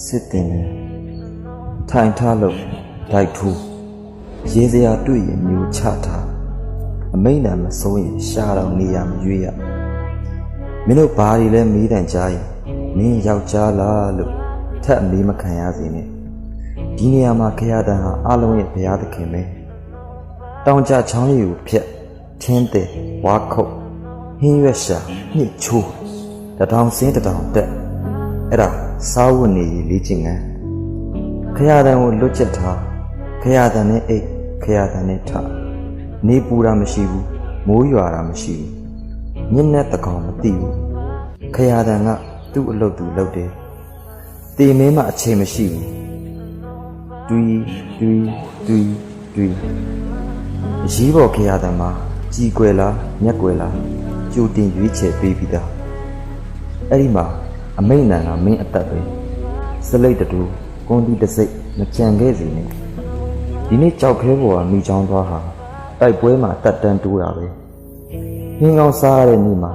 စစ်တင်တယ်ထိုင်ထားလို့ဒိုက်ထူးရေးစရာတွေ့ရင်မျိုးချထားအမိန့်တန်မစိုးရင်ရှားတော့နေရမရွေးရမင်းတို့ဘာတွေလဲမေးတန်ကြရင်မင်းယောက်ျားလားလို့ထပ်အမေးမခံရစေနဲ့ဒီနေရာမှာခရတန်ဟာအလုံးရဲ့ဘုရားသခင်ပဲတောင်ကြချောင်းရည်ကိုဖြက်ထင်းတယ်ဝါခုတ်ဟင်းရွက်ရှာညှစ်ချိုးတထောင်စင်းတထောင်တက် အဲ့ဒါစားဝတ်နေရေးလေ့ကျင့်ငန်းခရတန်ကိုလွတ်ချက်ထားခရတန်နဲ့အိတ်ခရတန်နဲ့ထနေပူတာမရှိဘူးမိုးရွာတာမရှိဘူးညစ်နဲ့တကောင်မသိဘူးခရတန်ကသူ့အလုပ်သူလုပ်တယ်တေမင်းမှအချိန်မရှိဘူးတွီးတွီးတွီးတွီးအရေးပေါ်ခရတန်မှာကြည်ကွယ်လားမျက်ကွယ်လားကြိုတင်ရွေးချယ်ပေးပြီးသားအဲ့ဒီမှာ အမိန့်တန်ကမင်းအသက်ပဲစလိတ်တူကွန်တီတစိတ်မကြံခဲ့စီနဲ့ဒီနေ့ကြောက်ခဲပေါ်ကမိချောင်းသွားဟာတိုက်ပွဲမှာတက်တန်းတိုးတာပဲဟင်းကောင်းစားရတဲ့နေ့မှာ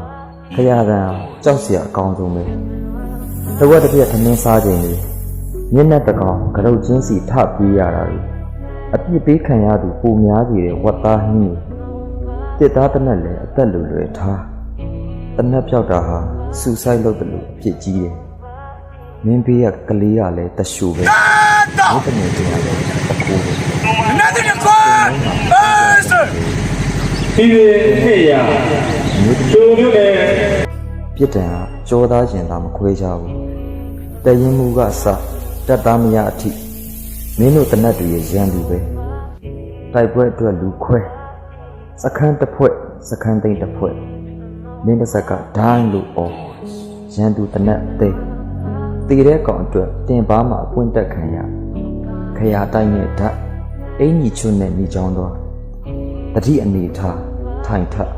ခရရန်ကြောက်စရာအကောင်းဆုံးပဲတဝက်တစ်ပြက်ထမင်းစားခြင်းလေမျက်နှာတကောင်ကရုတ်ချင်းစီထပြေးရတာလေအပြစ်ပေးခံရသူပုံများစီတဲ့ဝတ်သားဟင်းတွေတစ်သားတနက်လည်းအသက်လူလွယ်ထား တနက်ပြောက်တာဟာစူဆိုင်လုပ်တယ်လို့အဖြစ်ကြီးတယ်မင်းဘေးကကလေးကလည်းတရှူပဲဘုဒ္ဓမြတ်ကြီးကလည်းတခိုးပဲ Nothing to call! Master! ဒီဟေ့ရကျိုးမျိုးနဲ့ပြစ်ဒဏ်ကကြောသားရင်သာမခွဲကြဘူးတရင်မူကစတက်သားမရအထိမင်းတို့တနတ်တွေရဲ့ရန်သူပဲတိုက်ပွဲအတွက်လူခွဲစခန်းတစ်ဖွဲ့စခန်းသိမ်းတစ်ဖွဲ့ မင်းတစ်ဆက်ကဒိုင်းလို့အော်ရန်သူတနတ်သိမ်းတည်တဲ့ကောင်အတွက်တင်ပါမှာအပွင့်တက်ခံရခရာတိုင်းနဲ့ဓာတ်အင်ကြီးချွတ်နဲ့မိချောင်းတော့တတိအနေထားထိုင်ထပ်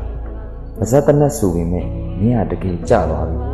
ပါဇက်တနတ်ဆိုပေမဲ့မင်းကတကယ်ကြသွားပြီ